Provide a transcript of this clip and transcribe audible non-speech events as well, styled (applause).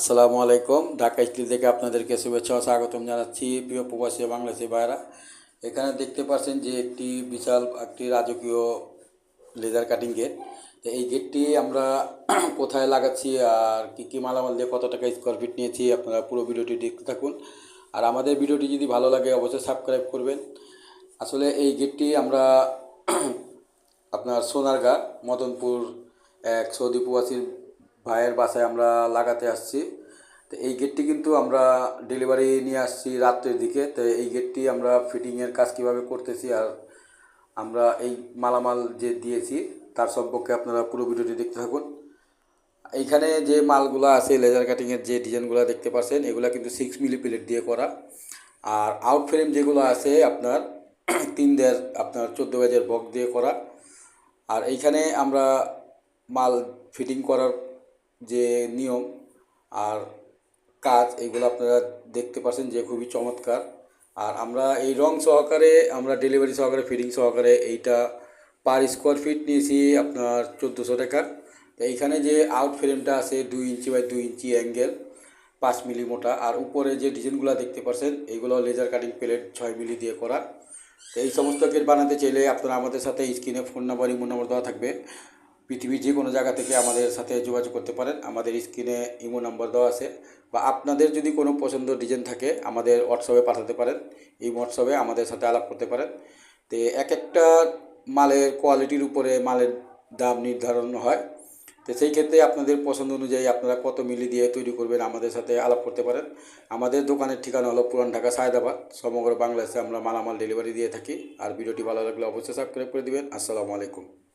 আসসালামু আলাইকুম। ঢাকা স্টিল থেকে আপনাদেরকে শুভেচ্ছা ও স্বাগতম জানাচ্ছি প্রিয় প্রবাসী বাংলাদেশি ভাইরা এখানে দেখতে পাচ্ছেন যে একটি বিশাল একটি রাজকীয় লেজার কাটিং গেট। তো এই গেটটি আমরা (clears throat) কোথায় লাগাচ্ছি আর কী কী মালামাল দিয়ে কত টাকা স্কোয়ার ফিট নিয়েছি আপনারা পুরো ভিডিওটি দেখতে থাকুন। আর আমাদের ভিডিওটি যদি ভালো লাগে অবশ্যই সাবস্ক্রাইব করবেন। আসলে এই গেটটি আমরা (clears throat) আপনার সোনারগাঁ, মদনপুর এক সৌদি প্রবাসীর ভাইয়ের বাসায় আমরা লাগাতে আসছি। তো এই গেটটি কিন্তু আমরা ডেলিভারি নিয়ে আসছি রাত্রের দিকে। তো এই গেটটি আমরা ফিটিংয়ের কাজ কীভাবে করতেছি আর আমরা এই মালামাল যে দিয়েছি তার সম্পর্কে আপনারা পুরো ভিডিওটি দেখতে থাকুন। এইখানে যে মালগুলো আছে লেজার কাটিংয়ের যে ডিজাইনগুলো দেখতে পাচ্ছেন, এগুলো কিন্তু সিক্স মিলি প্লেট দিয়ে করা। আর আউট ফ্রেম যেগুলো আছে, আপনার তিন দেড়, আপনার চোদ্দ গেজের বক দিয়ে করা। আর এইখানে আমরা মাল ফিটিং করার যে নিয়ম আর কাজ, এগুলো আপনারা দেখতে পাচ্ছেন যে খুবই চমৎকার। আর আমরা এই রং সহকারে, আমরা ডেলিভারি সহকারে ফিটিং সহকারে এইটা পার স্কোয়ার ফিট নিয়েছি আপনার চোদ্দোশো টাকার তো এইখানে যে আউট ফ্রেমটা আছে দুই ইঞ্চি বাই দুই ইঞ্চি অ্যাঙ্গেল পাঁচ মিলি মোটা। আর উপরে যে ডিজাইনগুলো দেখতে পাচ্ছেন এইগুলো লেজার কাটিং প্লেট ছয় মিলি দিয়ে করা। তো এই সমস্ত গেট বানাতে চাইলে আপনারা আমাদের সাথে স্ক্রিনে ফোন নাম্বার ইমো নম্বর দেওয়া থাকবে। পৃথিবীর যে কোনো জায়গা থেকে আমাদের সাথে যোগাযোগ করতে পারেন। আমাদের স্ক্রিনে ইমো নাম্বার দেওয়া আছে। বা আপনাদের যদি কোনো পছন্দ ডিজাইন থাকে, আমাদের হোয়াটসঅ্যাপে পাঠাতে পারেন। এই হোয়াটসঅ্যাপে আমাদের সাথে আলাপ করতে পারেন। তো এক একটা মালের কোয়ালিটির উপরে মালের দাম নির্ধারণ হয়। তো সেই ক্ষেত্রে আপনাদের পছন্দ অনুযায়ী আপনারা কত মিলি দিয়ে তৈরি করবেন আমাদের সাথে আলাপ করতে পারেন। আমাদের দোকানের ঠিকানা হলো পুরান ঢাকা, সায়দাবাদ। সমগ্র বাংলাদেশে আমরা মালামাল ডেলিভারি দিয়ে থাকি। আর ভিডিওটি ভালো লাগলে অবশ্যই সাবস্ক্রাইব করে দিবেন। আসসালামু আলাইকুম।